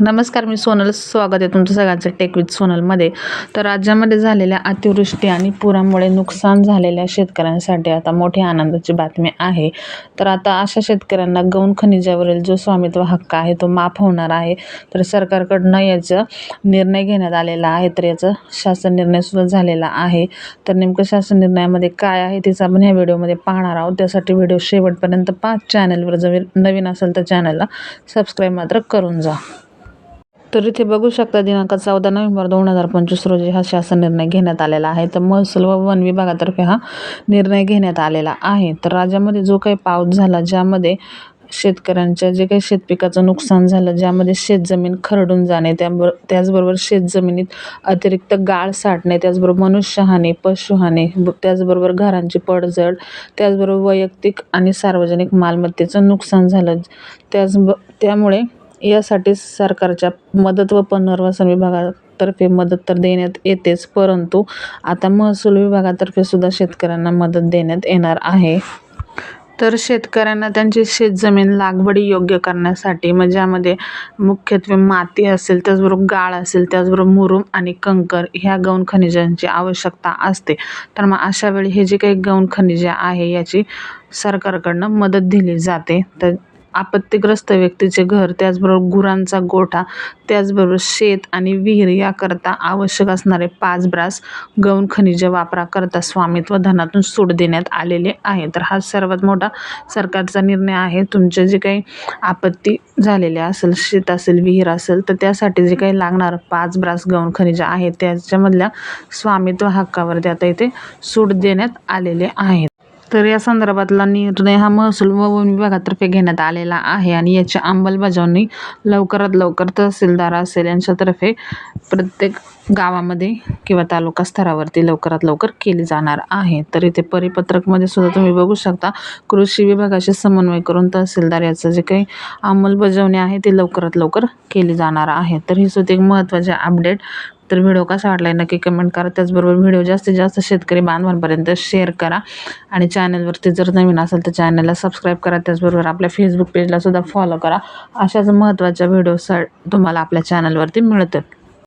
नमस्कार मी सोनल. स्वागत आहे तुमचं सगळ्यांचं टेक विथ सोनलमध्ये तर राज्यामध्ये झालेल्या अतिवृष्टी आणि पुरामुळे नुकसान झालेल्या शेतकऱ्यांसाठी आता मोठी आनंदाची बातमी आहे. तर आता अशा शेतकऱ्यांना गौण खनिजावरील जो स्वामित्व हक्क आहे तो माफ होणार आहे. तर सरकारकडनं याचं निर्णय घेण्यात आलेला आहे. तर याचं शासन निर्णयसुद्धा झालेला आहे. तर नेमकं शासन निर्णयामध्ये काय आहे तिचं आपण ह्या व्हिडिओमध्ये पाहणार आहोत. त्यासाठी व्हिडिओ शेवटपर्यंत पाच चॅनलवर जर नवीन असेल तर चॅनलला सबस्क्राईब मात्र करून जा. तर इथे बघू शकता दिनांक चौदा नोव्हेंबर दोन हजार पंचवीस रोजी हा शासन निर्णय घेण्यात आलेला आहे. तर महसूल व वन विभागातर्फे हा निर्णय घेण्यात आलेला आहे. तर राज्यामध्ये जो काही पाऊस झाला ज्यामध्ये शेतकऱ्यांच्या जे काही शेतपिकाचं नुकसान झालं ज्यामध्ये शेतजमीन खरडून जाणे त्याबरो त्याचबरोबर शेतजमिनीत अतिरिक्त गाळ साठणे त्याचबरोबर मनुष्यहानी पशुहानी त्याचबरोबर घरांची पडझड त्याचबरोबर वैयक्तिक आणि सार्वजनिक मालमत्तेचं नुकसान झालं. त्याचब त्यामुळे यासाठी सरकारच्या मदत व पुनर्वसन विभागातर्फे मदत तर देण्यात येतेच परंतु आता महसूल विभागातर्फे सुद्धा शेतकऱ्यांना मदत देण्यात येणार आहे. तर शेतकऱ्यांना त्यांची शेतजमीन लागवडी योग्य करण्यासाठी म्हणजे मग ज्यामध्ये मुख्यत्वे माती असेल त्याचबरोबर गाळ असेल त्याचबरोबर मुरुम आणि कंकर ह्या गौण खनिजांची आवश्यकता असते. तर मग अशा वेळी हे जे काही गौण खनिजे आहे याची सरकारकडनं मदत दिली जाते. तर आपत्तीग्रस्त व्यक्तीचे घर त्याचबरोबर गुरांचा गोठा त्याचबरोबर शेत आणि विहीर याकरता आवश्यक असणारे पाच ब्रास गौण खनिजे वापराकरता स्वामित्व धनातून सूट देण्यात आलेले आहे. तर हा सर्वात मोठा सरकारचा निर्णय आहे. तुमचे जे काही आपत्ती झालेले असेल शेत असेल विहीर असेल तर त्यासाठी जे काही लागणार पाच ब्रास गौण खनिजे आहेत त्याच्यामधल्या स्वामित्व हक्कावरती आता इथे सूट देण्यात आलेले आहेत तर या संदर्भातला निर्णय हा महसूल व वन विभागातर्फे घेण्यात आलेला आहे आणि याची अंमलबजावणी लवकरात लवकर तहसीलदार असेल यांच्यातर्फे प्रत्येक गावामध्ये किंवा तालुका स्तरावरती लवकरात लवकर केली जाणार आहे. तर इथे परिपत्रकमध्ये सुद्धा तुम्ही बघू शकता कृषी विभागाशी समन्वय करून तहसीलदार याचं जे काही अंमलबजावणी आहे ती लवकरात लवकर केली जाणार आहे. तर ही सुद्धा एक महत्त्वाची अपडेट तर व्हिडिओ कसा वाटला आहे नक्की कमेंट करा. त्याचबरोबर व्हिडिओ जास्तीत जास्त शेतकरी बांधवांपर्यंत शेअर करा. आणि चॅनलवरती जर नवीन असेल तर चॅनलला सबस्क्राईब करा. त्याचबरोबर आपल्या फेसबुक पेजलासुद्धा फॉलो करा. अशाच महत्त्वाच्या व्हिडिओ तुम्हाला आपल्या चॅनलवरती मिळतात